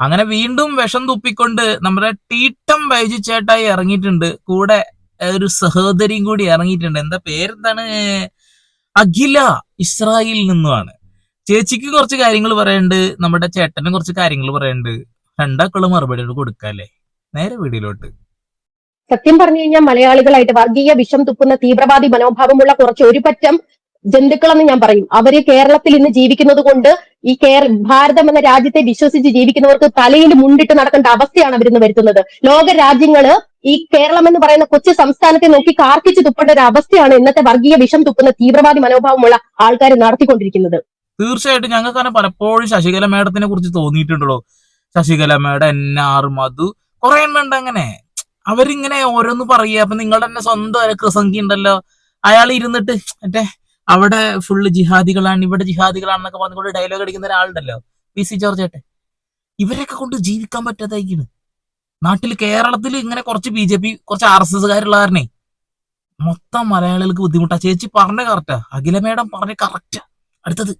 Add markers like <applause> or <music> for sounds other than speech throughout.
അങ്ങനെ വീണ്ടും വിഷം തുപ്പിക്കൊണ്ട് നമ്മുടെ ടീട്ടം ബൈജു ചേട്ടായി ഇറങ്ങിയിട്ടുണ്ട്. കൂടെ ഒരു സഹോദരിയും കൂടി ഇറങ്ങിയിട്ടുണ്ട്. എന്താ പേരെന്താണ്? അഖില ഇസ്രായേലിൽ നിന്നുമാണ്. ചേച്ചിക്ക് കുറച്ച് കാര്യങ്ങൾ പറയുന്നുണ്ട് നമ്മുടെ ചേട്ടനും കുറച്ച് കാര്യങ്ങൾ പറയുന്നുണ്ട് രണ്ടാക്കുള്ള മറുപടി കൊടുക്കാല്ലേ നേരെ വീടിലോട്ട്. സത്യം പറഞ്ഞു കഴിഞ്ഞാൽ മലയാളികളായിട്ട് വർഗീയ വിഷം തുപ്പുന്ന തീവ്രവാദി മനോഭാവമുള്ള കുറച്ച് ഒരു പറ്റം ജന്തുക്കളെന്ന് ഞാൻ പറയും. അവർ കേരളത്തിൽ ഇന്ന് ജീവിക്കുന്നത് കൊണ്ട് ഈ കേര ഭാരതം എന്ന രാജ്യത്തെ വിശ്വസിച്ച് ജീവിക്കുന്നവർക്ക് തലയിൽ മുണ്ടിട്ട് നടക്കേണ്ട അവസ്ഥയാണ് അവരിന്ന് വരുത്തുന്നത്. ലോക രാജ്യങ്ങൾ ഈ കേരളം എന്ന് പറയുന്ന കൊച്ചു സംസ്ഥാനത്തെ നോക്കി കാർക്കിച്ച് തുപ്പേണ്ട ഒരു അവസ്ഥയാണ് ഇന്നത്തെ വർഗീയ വിഷം തുപ്പുന്ന തീവ്രവാദി മനോഭാവമുള്ള ആൾക്കാർ നടത്തിക്കൊണ്ടിരിക്കുന്നത്. തീർച്ചയായിട്ടും ഞങ്ങൾക്ക് തന്നെ പലപ്പോഴും ശശികല മേഡത്തിനെ കുറിച്ച് തോന്നിയിട്ടുണ്ടല്ലോ. Sasikala madam N R Madhu കുറെ എണ്ണം ഉണ്ട് അങ്ങനെ. അവരിങ്ങനെ ഓരോന്ന് പറയുക. അപ്പൊ നിങ്ങളുടെ തന്നെ സ്വന്തം കൃസംഖി ഉണ്ടല്ലോ. അയാൾ ഇരുന്നിട്ട് മറ്റേ അവിടെ ഫുള്ള് ജിഹാദികളാണ് ഇവിടെ ജിഹാദികളാണെന്നൊക്കെ പറഞ്ഞുകൊണ്ട് ഡയലോഗ് അടിക്കുന്ന ഒരാളുണ്ടല്ലോ പി സി ജോർജ് ഏട്ടെ ഇവരൊക്കെ കൊണ്ട് ജീവിക്കാൻ പറ്റാതായിരിക്കുന്നു നാട്ടിൽ കേരളത്തിൽ ഇങ്ങനെ കുറച്ച് ബി ജെ പി കുറച്ച് ആർ എസ് എസ്കാരുള്ള മൊത്തം മലയാളികൾക്ക് ബുദ്ധിമുട്ടാ. ചേച്ചി പറഞ്ഞ കറക്റ്റാ അഖില മേഡം പറഞ്ഞ കറക്റ്റാ അടുത്തത്.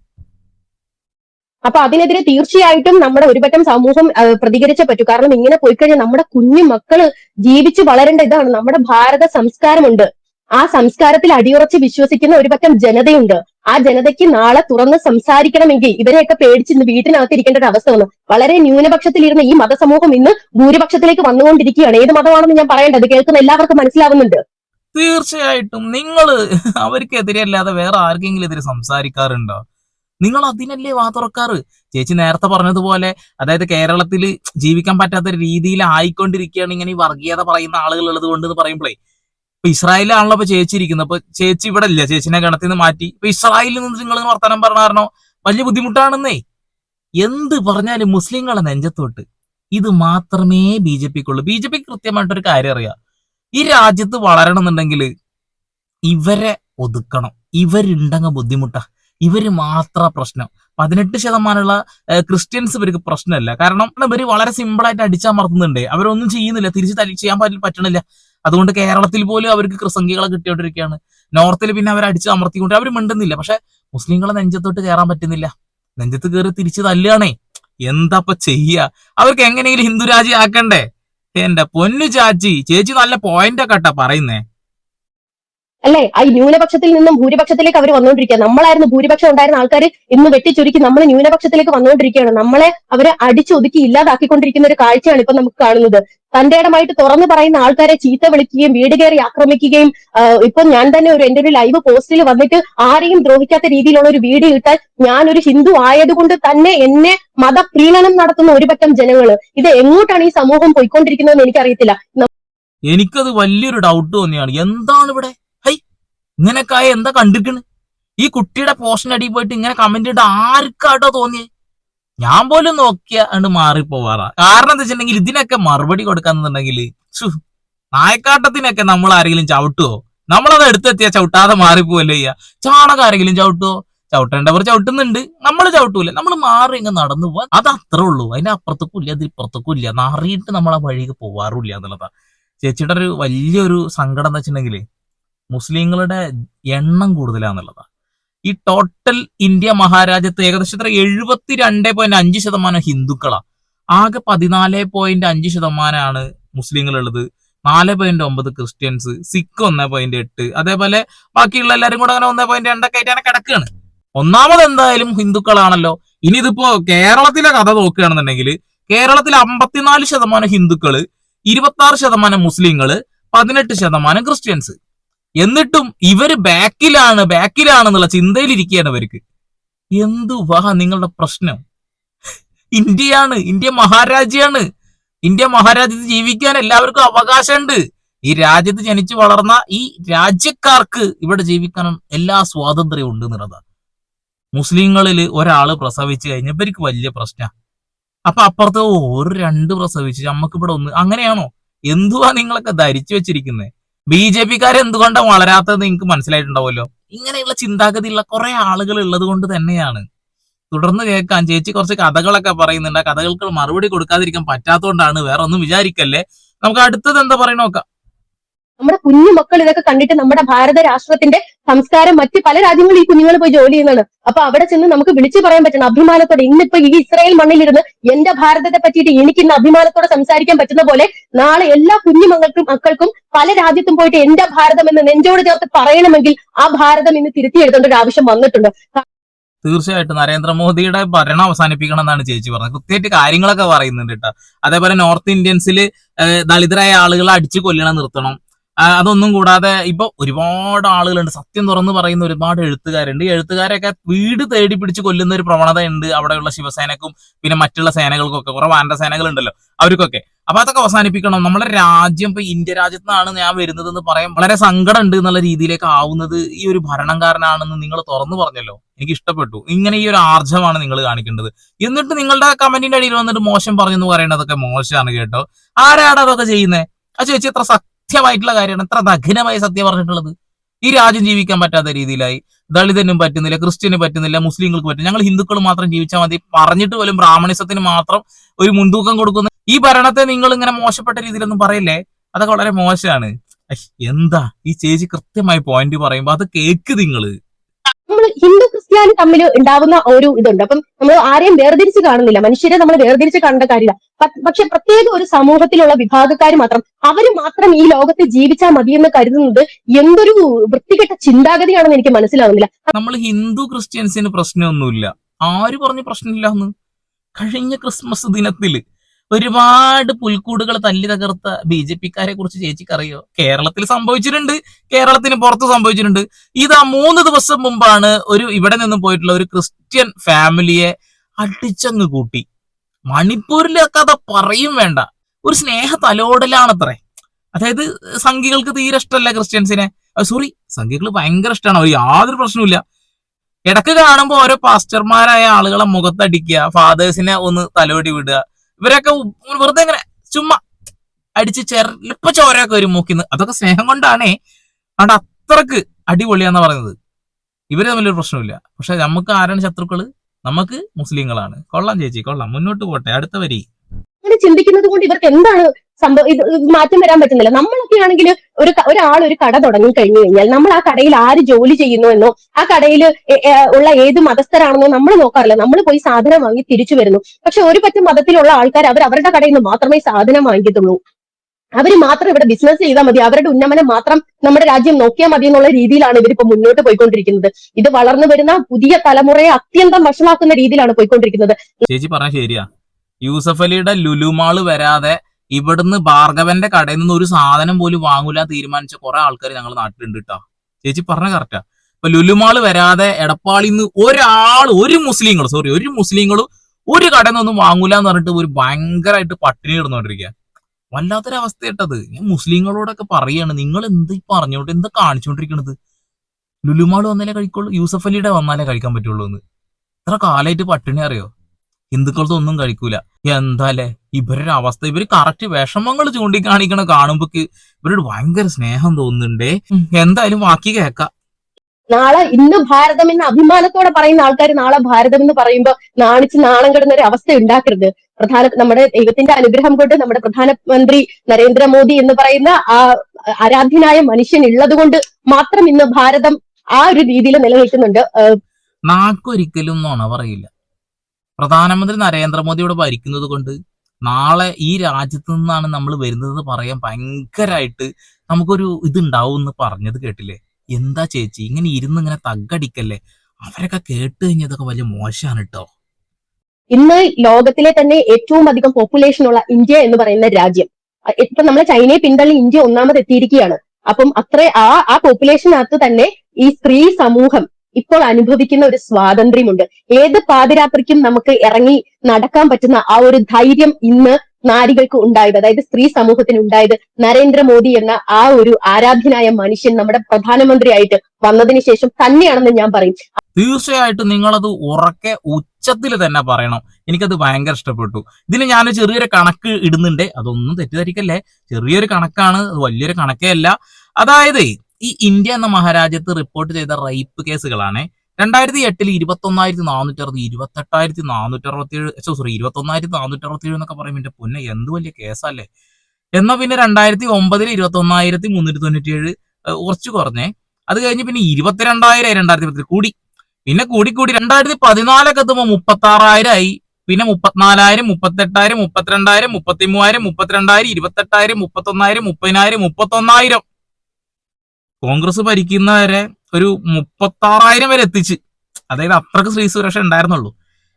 അപ്പൊ അതിനെതിരെ തീർച്ചയായിട്ടും നമ്മുടെ ഒരുപറ്റം സമൂഹം പ്രതികരിച്ചേ പറ്റൂ. കാരണം ഇങ്ങനെ പോയി കഴിഞ്ഞാൽ നമ്മുടെ കുഞ്ഞു മക്കൾ ജീവിച്ചു വളരേണ്ട ഇതാണ്. നമ്മുടെ ഭാരത സംസ്കാരമുണ്ട്. ആ സംസ്കാരത്തിൽ അടിയുറച്ച് വിശ്വസിക്കുന്ന ഒരുപറ്റം ജനതയുണ്ട്. ആ ജനതയ്ക്ക് നാളെ തുറന്ന് സംസാരിക്കണമെങ്കിൽ ഇവരെയൊക്കെ പേടിച്ച് ഇന്ന് വീട്ടിനകത്ത് ഇരിക്കേണ്ട ഒരു അവസ്ഥ വന്നു. വളരെ ന്യൂനപക്ഷത്തിലിരുന്ന ഈ മതസമൂഹം ഇന്ന് ഭൂരിപക്ഷത്തിലേക്ക് വന്നുകൊണ്ടിരിക്കുകയാണ്. ഏത് മതമാണെന്ന് ഞാൻ പറയേണ്ടത്? കേൾക്കുന്ന എല്ലാവർക്കും മനസ്സിലാവുന്നുണ്ട്. തീർച്ചയായിട്ടും. നിങ്ങൾ അവർക്കെതിരെ അല്ലാതെ വേറെ ആർക്കെങ്കിലും എതിരെ സംസാരിക്കാറുണ്ടോ? നിങ്ങൾ അതിനല്ലേ വാ തുറക്കാറ് ചേച്ചി നേരത്തെ പറഞ്ഞതുപോലെ അതായത് കേരളത്തിൽ ജീവിക്കാൻ പറ്റാത്ത രീതിയിൽ ആയിക്കൊണ്ടിരിക്കുകയാണ് ഇങ്ങനെ ഈ വർഗീയത പറയുന്ന ആളുകൾ ഉള്ളത് കൊണ്ട് പറയുമ്പോഴേ ഇപ്പൊ ഇസ്രായേലിലാണല്ലോ ഇപ്പൊ ചേച്ചി ഇരിക്കുന്നത് അപ്പൊ ചേച്ചി ഇവിടെ ഇല്ല. ചേച്ചിനെ ഗണത്തിൽ നിന്ന് മാറ്റി. ഇപ്പൊ ഇസ്രായേലിൽ നിന്ന് നിങ്ങൾ വർത്തമാനം പറഞ്ഞാരണോ വലിയ ബുദ്ധിമുട്ടാണെന്നേ. എന്ത് പറഞ്ഞാലും മുസ്ലിങ്ങളെ നെഞ്ചത്തോട്ട്. ഇത് മാത്രമേ ബി ജെ പിക്കുള്ളൂ. ബി ജെ പിക്ക് കൃത്യമായിട്ടൊരു കാര്യം അറിയാം. ഈ രാജ്യത്ത് വളരണം എന്നുണ്ടെങ്കിൽ ഇവരെ ഒതുക്കണം. ഇവരുണ്ടെങ്കിൽ ബുദ്ധിമുട്ടാ. ഇവർ മാത്ര പ്രശ്നം. പതിനെട്ട് ശതമാനമുള്ള ക്രിസ്ത്യൻസ് ഇവർക്ക് പ്രശ്നമല്ല. കാരണം ഇവർ വളരെ സിമ്പിൾ ആയിട്ട് അടിച്ചമർത്തുന്നുണ്ട്. അവരൊന്നും ചെയ്യുന്നില്ല. തിരിച്ച് ചെയ്യാൻ പറ്റി- പറ്റണില്ല. അതുകൊണ്ട് കേരളത്തിൽ പോലും അവർക്ക് ക്രിസംഖികളെ കിട്ടിയോണ്ടിരിക്കുകയാണ് നോർത്തിൽ പിന്നെ അവർ അടിച്ച് അമർത്തിക്കൊണ്ട് അവർ മിണ്ടുന്നില്ല. പക്ഷെ മുസ്ലിങ്ങളെ നെഞ്ചത്തോട്ട് കയറാൻ പറ്റുന്നില്ല. നെഞ്ചത്ത് കയറി തിരിച്ച് തല്ലുകയാണേ. എന്താപ്പ ചെയ്യ? അവർക്ക് എങ്ങനെയെങ്കിലും ഹിന്ദു രാജ്യം ആക്കണ്ടേ? എന്റെ പൊന്നു ചാച്ചി ചേച്ചി നല്ല പോയിന്റ് ഒക്കെ കേട്ടാ പറയുന്നേ. അല്ലെ? ഈ ന്യൂനപക്ഷത്തിൽ നിന്നും ഭൂരിപക്ഷത്തിലേക്ക് അവർ വന്നുകൊണ്ടിരിക്കുക നമ്മളായിരുന്നു ഭൂരിപക്ഷം ഉണ്ടായിരുന്ന ആൾക്കാർ ഇന്ന് വെട്ടിച്ചുരുക്കി നമ്മൾ ന്യൂനപക്ഷത്തിലേക്ക് വന്നുകൊണ്ടിരിക്കുകയാണ് നമ്മളെ അവരെ അടിച്ചൊതുക്കി ഇല്ലാതാക്കിക്കൊണ്ടിരിക്കുന്ന ഒരു കാഴ്ചയാണ് ഇപ്പൊ നമുക്ക് കാണുന്നത്. തന്റെ ഇടമായിട്ട് തുറന്നു പറയുന്ന ആൾക്കാരെ ചീത്ത വിളിക്കുകയും വീട് കയറി ആക്രമിക്കുകയും ഇപ്പൊ ഞാൻ തന്നെ ഒരു എന്റെ ഒരു ലൈവ് പോസ്റ്റിൽ വന്നിട്ട് ആരെയും ദ്രോഹിക്കാത്ത രീതിയിലുള്ള ഒരു വീഡിയോ ഇട്ടാൽ ഞാൻ ഒരു ഹിന്ദു ആയതുകൊണ്ട് തന്നെ എന്നെ മതപ്രീണനം നടത്തുന്ന ഒരുപറ്റം ജനങ്ങൾ ഇത് എങ്ങോട്ടാണ് ഈ സമൂഹം പോയിക്കൊണ്ടിരിക്കുന്നതെന്ന് എനിക്കറിയത്തില്ല. എനിക്കത് വലിയൊരു ഡൗട്ട് തോന്നിയാണ്. എന്താണ് ഇവിടെ? ഹൈ ഇങ്ങനെയൊക്കെ എന്താ കണ്ടിരിക്കണ്? ഈ കുട്ടിയുടെ പോസ്റ്റിന് അടിയിൽ പോയിട്ട് ഇങ്ങനെ കമന്റ് ഇട്ട് ആർക്കാട്ടോ തോന്നിയേ? ഞാൻ പോലും നോക്കിയ അണ്ട് മാറിപ്പോവാറാ. കാരണം എന്താ വെച്ചിട്ടുണ്ടെങ്കിൽ ഇതിനൊക്കെ മറുപടി കൊടുക്കാന്നുണ്ടെങ്കിൽ നായക്കാട്ടത്തിനൊക്കെ നമ്മൾ ആരെങ്കിലും ചവിട്ടുവോ? നമ്മളത് എടുത്തെത്തിയാ ചവിട്ടാതെ മാറിപ്പോവല്ലേ ചെയ്യാ? ചാണകം ആരെങ്കിലും ചവിട്ടുവോ? ചവിട്ടേണ്ടവർ ചവിട്ടുന്നുണ്ട്. നമ്മൾ ചവിട്ടൂല. നമ്മൾ മാറി ഇങ്ങ് നടന്നു പോവാ. അത് അത്രേ ഉള്ളൂ. അതിന്റെ അപ്പുറത്തേക്കും ഇല്ല അതിപ്പുറത്തേക്കും ഇല്ല നാറിയിട്ട് നമ്മൾ ആ വഴിക്ക് പോവാറില്ല എന്നുള്ളതാ. ചേച്ചിയുടെ ഒരു വലിയൊരു സങ്കടം എന്ന് വെച്ചിട്ടുണ്ടെങ്കിൽ മുസ്ലിങ്ങളുടെ എണ്ണം കൂടുതലാന്നുള്ളതാ. ഈ ടോട്ടൽ ഇന്ത്യ മഹാരാജ്യത്ത് ഏകദേശം എത്ര? എഴുപത്തി രണ്ട് പോയിന്റ് അഞ്ച് ശതമാനം ഹിന്ദുക്കളാണ് ആകെ പതിനാല് പോയിന്റ് അഞ്ച് ശതമാനമാണ് മുസ്ലിങ്ങളുള്ളത്. നാല് പോയിന്റ് ഒമ്പത് ക്രിസ്ത്യൻസ് സിഖ് ഒന്ന് പോയിന്റ് എട്ട് അതേപോലെ ബാക്കിയുള്ള എല്ലാവരും കൂടെ അങ്ങനെ ഒന്ന് പോയിന്റ് രണ്ടൊക്കെ ആയിട്ട് അങ്ങനെ കിടക്കുകയാണ് ഒന്നാമത് എന്തായാലും ഹിന്ദുക്കളാണല്ലോ. ഇനി ഇതിപ്പോ കേരളത്തിലെ കഥ നോക്കുകയാണെന്നുണ്ടെങ്കിൽ കേരളത്തിൽ അമ്പത്തിനാല് ശതമാനം ഹിന്ദുക്കൾ ഇരുപത്തി ആറ് ശതമാനം മുസ്ലിങ്ങൾ പതിനെട്ട് ശതമാനം ക്രിസ്ത്യൻസ്. എന്നിട്ടും ഇവർ ബാക്കിലാണ് ബാക്കിലാണെന്നുള്ള ചിന്തയിലിരിക്കുകയാണ് അവർക്ക് എന്തു വാ നിങ്ങളുടെ പ്രശ്നം? ഇന്ത്യയാണ് ഇന്ത്യ മഹാരാജ്യാണ്. ഇന്ത്യ മഹാരാജ്യത്ത് ജീവിക്കാൻ എല്ലാവർക്കും അവകാശമുണ്ട്. ഈ രാജ്യത്ത് ജനിച്ചു വളർന്ന ഈ രാജ്യക്കാർക്ക് ഇവിടെ ജീവിക്കാൻ എല്ലാ സ്വാതന്ത്ര്യവും ഉണ്ട് എന്നുള്ളതാണ്. മുസ്ലിങ്ങളിൽ ഒരാൾ പ്രസവിച്ചു കഴിഞ്ഞപ്പോ എനിക്ക് വലിയ പ്രശ്ന. അപ്പൊ അപ്പുറത്ത് ഒരു രണ്ട് പ്രസവിച്ചു നമുക്ക് ഇവിടെ ഒന്ന് അങ്ങനെയാണോ? എന്തുവാ നിങ്ങളൊക്കെ ധരിച്ചു വെച്ചിരിക്കുന്നത് ബി ജെ പിക്കാരെ എന്തുകൊണ്ടാണ് വളരാത്തത് നിങ്ങൾക്ക് മനസ്സിലായിട്ടുണ്ടാവുമല്ലോ? ഇങ്ങനെയുള്ള ചിന്താഗതിയുള്ള കുറെ ആളുകൾ ഉള്ളത് കൊണ്ട് തന്നെയാണ്. തുടർന്ന് കേൾക്കാൻ ചേച്ചി കുറച്ച് കഥകളൊക്കെ പറയുന്നുണ്ട്. ആ കഥകൾക്ക് മറുപടി കൊടുക്കാതിരിക്കാൻ പറ്റാത്തതുകൊണ്ടാണ് വേറെ ഒന്നും വിചാരിക്കല്ലേ? നമുക്ക് അടുത്തത് എന്താ പറയുന്ന നോക്കാം. നമ്മുടെ കുഞ്ഞു മക്കൾ ഇതൊക്കെ കണ്ടിട്ട് നമ്മുടെ ഭാരത രാഷ്ട്രത്തിന്റെ സംസ്കാരം മറ്റ് പല രാജ്യങ്ങളിൽ ഈ കുഞ്ഞുങ്ങൾ പോയി ജോലി ചെയ്യുന്നതാണ്. അപ്പൊ അവിടെ ചെന്ന് നമുക്ക് വിളിച്ചു പറയാൻ പറ്റണം അഭിമാനത്തോടെ ഇന്നിപ്പോ ഈ ഇസ്രായേൽ മണ്ണിലിരുന്ന് എന്റെ ഭാരതത്തെ പറ്റിയിട്ട് എനിക്ക് ഇന്ന് അഭിമാനത്തോടെ സംസാരിക്കാൻ പറ്റുന്ന പോലെ നാളെ എല്ലാ കുഞ്ഞു മക്കൾക്കും മക്കൾക്കും പല രാജ്യത്തും പോയിട്ട് എന്റെ ഭാരതം എന്ന് നെഞ്ചോട് ചേർത്ത് പറയണമെങ്കിൽ ആ ഭാരതം ഇന്ന് തിരുത്തി എഴുതേണ്ട ഒരു ആവശ്യം വന്നിട്ടുണ്ട്. തീർച്ചയായിട്ടും നരേന്ദ്രമോദിയുടെ ഭരണം അവസാനിപ്പിക്കണം എന്നാണ് ചേച്ചി പറഞ്ഞത്. കൃത്യമായിട്ട് കാര്യങ്ങളൊക്കെ പറയുന്നുണ്ട് കേട്ടോ. അതേപോലെ നോർത്ത് ഇന്ത്യൻസിൽ ദളിതരായ ആളുകളെ അടിച്ചു കൊല്ലണം നിർത്തണം. അതൊന്നും കൂടാതെ ഇപ്പൊ ഒരുപാട് ആളുകളുണ്ട്. സത്യം തുറന്നു പറയുന്ന ഒരുപാട് എഴുത്തുകാരുണ്ട്. ഈ എഴുത്തുകാരെയൊക്കെ വീട് തേടി പിടിച്ച് കൊല്ലുന്ന ഒരു പ്രവണത ഉണ്ട് അവിടെയുള്ള ശിവസേനക്കും പിന്നെ മറ്റുള്ള സേനകൾക്കും ഒക്കെ കുറെ വാനര സേനകളുണ്ടല്ലോ അവർക്കൊക്കെ. അപ്പൊ അതൊക്കെ അവസാനിപ്പിക്കണം. നമ്മുടെ രാജ്യം ഇപ്പൊ ഇന്ത്യ രാജ്യത്താണ് ഞാൻ വരുന്നത് എന്ന് പറയാൻ വളരെ സങ്കടം ഉണ്ട് എന്നുള്ള രീതിയിലേക്ക് ആവുന്നത് ഈ ഒരു ഭരണംകാരനാണെന്ന് നിങ്ങൾ തുറന്നു പറഞ്ഞല്ലോ. എനിക്ക് ഇഷ്ടപ്പെട്ടു. ഇങ്ങനെ ഈ ഒരു ആർജമാണ് നിങ്ങൾ കാണിക്കേണ്ടത്. എന്നിട്ട് നിങ്ങളുടെ കമന്റിന്റെ അടിയിൽ വന്നിട്ട് മോശം പറഞ്ഞു എന്ന് പറയുന്നതൊക്കെ മോശമാണ് കേട്ടോ. ആരാണ് അതൊക്കെ ചെയ്യുന്നത് ആ ചേച്ചി എത്ര സത്യമായിട്ടുള്ള കാര്യമാണ്. എത്ര നഗ്നമായ സത്യം പറഞ്ഞിട്ടുള്ളത്. ഈ രാജ്യം ജീവിക്കാൻ പറ്റാത്ത രീതിയിലായി. ദളിതനും പറ്റുന്നില്ല ക്രിസ്ത്യനും പറ്റുന്നില്ല മുസ്ലിങ്ങൾക്ക് പറ്റും ഞങ്ങൾ ഹിന്ദുക്കൾ മാത്രം ജീവിച്ചാൽ മതി. പറഞ്ഞിട്ട് പോലും ബ്രാഹ്മണിസത്തിന് മാത്രം ഒരു മുൻതൂക്കം കൊടുക്കുന്ന ഈ ഭരണത്തെ നിങ്ങൾ ഇങ്ങനെ മോശപ്പെട്ട രീതിയിലൊന്നും പറയില്ലേ? അതൊക്കെ വളരെ മോശമാണ്. എന്താ? ഈ ചേച്ചി കൃത്യമായി പോയിന്റ് പറയുമ്പോ അത് കേക്ക് നിങ്ങൾ. ഹിന്ദു ക്രിസ്ത്യാനി തമ്മിൽ ഉണ്ടാവുന്ന ഒരു ഇതുണ്ട്. അപ്പം നമ്മൾ ആരെയും വേർതിരിച്ച് കാണുന്നില്ല. മനുഷ്യരെ നമ്മൾ വേർതിരിച്ച് കാണേണ്ട കാര്യമില്ല. പക്ഷെ പ്രത്യേക ഒരു സമൂഹത്തിലുള്ള വിഭാഗക്കാർ മാത്രം അവർ മാത്രം ഈ ലോകത്ത് ജീവിച്ചാൽ മതിയെന്ന് കരുതുന്നത് എന്തൊരു വൃത്തികെട്ട ചിന്താഗതിയാണെന്ന് എനിക്ക് മനസ്സിലാവുന്നില്ല. നമ്മൾ ഹിന്ദു ക്രിസ്ത്യൻസിന് പ്രശ്നമൊന്നുമില്ല. ആര് പറഞ്ഞ പ്രശ്നമില്ല എന്ന് കഴിഞ്ഞ ക്രിസ്മസ് ദിനത്തിൽ ഒരുപാട് പുൽക്കൂടുകൾ തല്ലി തകർത്ത ബി ജെ പിക്കാരെ കുറിച്ച് ചേച്ചിക്ക് അറിയോ കേരളത്തിൽ സംഭവിച്ചിട്ടുണ്ട്. കേരളത്തിന് പുറത്ത് സംഭവിച്ചിട്ടുണ്ട്. ഇതാ മൂന്ന് ദിവസം മുമ്പാണ് ഒരു ഇവിടെ നിന്ന് പോയിട്ടുള്ള ഒരു ക്രിസ്ത്യൻ ഫാമിലിയെ അടിച്ചങ്ങ് കൂട്ടി. മണിപ്പൂരിലെ കഥ പറയും വേണ്ട. ഒരു സ്നേഹ തലോടലാണത്രേ. അതായത് സംഘികൾക്ക് തീരെ ഇഷ്ടമല്ല ക്രിസ്ത്യൻസിനെ. സോറി സംഘികൾ ഭയങ്കര ഇഷ്ടമാണ് അവർ യാതൊരു പ്രശ്നവുമില്ല. ഇടയ്ക്ക് കാണുമ്പോൾ ഓരോ പാസ്റ്റർമാരായ ആളുകളെ മുഖത്തടിക്കുക ഫാദേഴ്സിനെ ഒന്ന് തലോടി വിടുക. ഇവരൊക്കെ വെറുതെ ഇങ്ങനെ ചുമ്മാ അടിച്ച് ചെറുപ്പ ചോരൊക്കെ വരും മൂക്കിന്ന്. അതൊക്കെ സ്നേഹം കൊണ്ടാണേ. അതുകൊണ്ട് അത്രയ്ക്ക് അടിപൊളിയാന്ന് പറയുന്നത്. ഇവർ തമ്മിലൊരു പ്രശ്നമില്ല പക്ഷെ നമുക്ക് ആരാണ് ശത്രുക്കൾ? നമുക്ക് മുസ്ലിങ്ങളാണ്. കൊള്ളാം ചേച്ചി കൊള്ളാം. മുന്നോട്ട് പോട്ടെ. അടുത്ത വരി. ചിന്തിക്കുന്നത് കൊണ്ട് ഇവർക്ക് എന്താണ് സംഭവം ഇത് മാറ്റം വരാൻ പറ്റുന്നില്ല. നമ്മളൊക്കെ ആണെങ്കിൽ ഒരു ഒരാൾ ഒരു കട തുടങ്ങി കഴിഞ്ഞു കഴിഞ്ഞാൽ നമ്മൾ ആ കടയിൽ ആര് ജോലി ചെയ്യുന്നു എന്നോ ആ കടയിൽ ഉള്ള ഏത് മതസ്ഥരാണെന്നോ നമ്മൾ നോക്കാറില്ല. നമ്മൾ പോയി സാധനം വാങ്ങി തിരിച്ചു വരുന്നു. പക്ഷെ ഒരു പറ്റം മതത്തിലുള്ള ആൾക്കാർ അവർ അവരുടെ കടയിൽ നിന്ന് മാത്രമേ സാധനം വാങ്ങിക്കത്തുള്ളൂ. അവർ മാത്രം ഇവിടെ ബിസിനസ് ചെയ്താൽ മതി. അവരുടെ ഉന്നമനം മാത്രം നമ്മുടെ രാജ്യം നോക്കിയാൽ മതി എന്നുള്ള രീതിയിലാണ് ഇവരിപ്പോ മുന്നോട്ട് പോയിക്കൊണ്ടിരിക്കുന്നത്. ഇത് വളർന്നു വരുന്ന പുതിയ തലമുറയെ അത്യന്തം വഷളാക്കുന്ന രീതിയിലാണ് പോയിക്കൊണ്ടിരിക്കുന്നത്. ചേച്ചി പറഞ്ഞ ശരിയാ. യൂസഫ് അലിയുടെ ലുലുമാൾ വരാതെ ഇവിടുന്ന് ഭാർഗവന്റെ കടയിൽ നിന്ന് ഒരു സാധനം പോലും വാങ്ങൂല തീരുമാനിച്ച കുറെ ആൾക്കാർ ഞങ്ങൾ നാട്ടിലുണ്ട് കേട്ടോ ചേച്ചി പറഞ്ഞ കറക്റ്റാ ഇപ്പൊ ലുലുമാൾ വരാതെ എടപ്പാളിന്ന് ഒരാൾ ഒരു മുസ്ലിങ്ങൾ സോറി ഒരു മുസ്ലിങ്ങളും ഒരു കടയിൽ നിന്നൊന്നും വാങ്ങൂല എന്ന് പറഞ്ഞിട്ട് ഒരു ഭയങ്കരമായിട്ട് പട്ടിണി കിടന്നുകൊണ്ടിരിക്കുക വല്ലാത്തൊരവസ്ഥ ഇട്ടത് ഞാൻ മുസ്ലിങ്ങളോടൊക്കെ പറയാണ് നിങ്ങൾ എന്ത് പറഞ്ഞോണ്ട് എന്താ കാണിച്ചുകൊണ്ടിരിക്കണത്? ലുലുമാൾ വന്നാലേ കഴിക്കുള്ളൂ യൂസഫ് അലിയുടെ വന്നാലേ കഴിക്കാൻ പറ്റുള്ളൂ എന്ന് ഇത്ര കാലമായിട്ട് പട്ടിണി അറിയോ? ഹിന്ദുക്കളത്തെ ഒന്നും കഴിക്കൂല എന്താലേ ഇവരുടെ അവസ്ഥ ഇവർ കറക്റ്റ് വിഷമങ്ങൾ ചൂണ്ടിക്കാണിക്കണ കാണുമ്പോക്ക് ഇവരോട് ഭയങ്കര സ്നേഹം തോന്നുന്നുണ്ടേ. എന്തായാലും ബാക്കി കേക്കാം നാളെ ഇന്ന് ഭാരതം എന്ന അഭിമാനത്തോടെ പറയുന്ന ആൾക്കാർ നാളെ ഭാരതം എന്ന് പറയുമ്പോൾ നാണിച്ച് നാണം കെടുന്ന ഒരു അവസ്ഥ ഉണ്ടാക്കരുത്. പ്രധാന നമ്മുടെ ദൈവത്തിന്റെ അനുഗ്രഹം കൊണ്ട് നമ്മുടെ പ്രധാനമന്ത്രി നരേന്ദ്രമോദി എന്ന് പറയുന്ന ആ ആരാധ്യനായ മനുഷ്യൻ ഉള്ളത് കൊണ്ട് മാത്രം ഇന്ന് ഭാരതം ആ ഒരു രീതിയിൽ നിലനിൽക്കുന്നുണ്ട്. നാക്കൊരിക്കലും നുണ പറയില്ല. പ്രധാനമന്ത്രി നരേന്ദ്രമോദിയോട് ഭരിക്കുന്നത് കൊണ്ട് നാളെ ഈ രാജ്യത്ത് നിന്നാണ് നമ്മൾ വരുന്നത് പറയാൻ ഭയങ്കരമായിട്ട് നമുക്കൊരു ഇതുണ്ടാവും എന്ന് പറഞ്ഞത് കേട്ടില്ലേ? എന്താ ചേച്ചി? ഇങ്ങനെ ഇരുന്ന് ഇങ്ങനെ തగ్గടിക്കല്ലേ അവരൊക്കെ കേട്ട് കഴിഞ്ഞതൊക്കെ വലിയ മോശമാണ് കേട്ടോ ഇന്ന് ലോകത്തിലെ തന്നെ ഏറ്റവും അധികം പോപ്പുലേഷൻ ഉള്ള ഇന്ത്യ എന്ന് പറയുന്ന രാജ്യം. ഇപ്പൊ നമ്മൾ ചൈനയെ പിന്തള്ളി ഇന്ത്യ ഒന്നാമത് എത്തിയിരിക്കുകയാണ് അപ്പം അത്ര ആ ആ പോപ്പുലേഷനകത്ത് തന്നെ ഈ സ്ത്രീ സമൂഹം ഇപ്പോൾ അനുഭവിക്കുന്ന ഒരു സ്വാതന്ത്ര്യമുണ്ട്. ഏത് പാതിരാത്രിക്കും നമുക്ക് ഇറങ്ങി നടക്കാൻ പറ്റുന്ന ആ ഒരു ധൈര്യം ഇന്ന് നാരികൾക്ക് ഉണ്ടായത് അതായത് സ്ത്രീ സമൂഹത്തിന് ഉണ്ടായത് നരേന്ദ്രമോദി എന്ന ആ ഒരു ആരാധ്യനായ മനുഷ്യൻ നമ്മുടെ പ്രധാനമന്ത്രിയായിട്ട് വന്നതിന് ശേഷം തന്നെയാണെന്ന് ഞാൻ പറയും. തീർച്ചയായിട്ടും നിങ്ങളത് ഉറക്കെ ഉച്ചത്തിൽ തന്നെ പറയണം. എനിക്കത് ഭയങ്കര ഇഷ്ടപ്പെട്ടു. ഇതിന് ഞാൻ ചെറിയൊരു കണക്ക് ഇടുന്നുണ്ട്. അതൊന്നും തെറ്റിദ്ധരിക്കല്ലേ? ചെറിയൊരു കണക്കാണ്. വലിയൊരു കണക്കേ അല്ല. അതായത് ഈ ഇന്ത്യ എന്ന മഹാരാജ്യത്ത് റിപ്പോർട്ട് ചെയ്ത റേപ്പ് കേസുകളാണ് രണ്ടായിരത്തി എട്ടിൽ ഇരുപത്തി ഒന്നായിരത്തി നാനൂറ്റി അറുപത് ഇരുപത്തെട്ടായിരത്തി നാനൂറ്റി അറുപത്തി ഏഴ് സോറി ഇരുപത്തി ഒന്നായിരത്തി നാനൂറ്റി അറുപത്തി ഏഴ് എന്നൊക്കെ പറയുമ്പോൾ പൊന്നെ എന്ത് വലിയ കേസല്ലേ? എന്നാ പിന്നെ രണ്ടായിരത്തി ഒമ്പതിൽ ഇരുപത്തി ഒന്നായിരത്തി മുന്നൂറ്റി തൊണ്ണൂറ്റി ഏഴ് കുറച്ച് കുറഞ്ഞേ. അത് കഴിഞ്ഞ് പിന്നെ ഇരുപത്തിരണ്ടായിരം രണ്ടായിരത്തി പത്തിൽ കൂടി. പിന്നെ കൂടി കൂടി രണ്ടായിരത്തി പതിനാലൊക്കെ എത്തുമ്പോൾ മുപ്പത്തി ആറായിരം ആയി പിന്നെ മുപ്പത്തിനാലായിരം മുപ്പത്തെട്ടായിരം മുപ്പത്തിരണ്ടായിരം മുപ്പത്തിമൂവായിരം മുപ്പത്തിരണ്ടായിരം ഇരുപത്തെട്ടായിരം മുപ്പത്തൊന്നായിരം മുപ്പതിനായിരം മുപ്പത്തൊന്നായിരം. കോൺഗ്രസ് ഭരിക്കുന്നവരെ ഒരു മുപ്പത്താറായിരം വരെ എത്തിച്ച് അതായത് അത്രയ്ക്ക് സ്ത്രീ സുരക്ഷ ഉണ്ടായിരുന്നുള്ളൂ.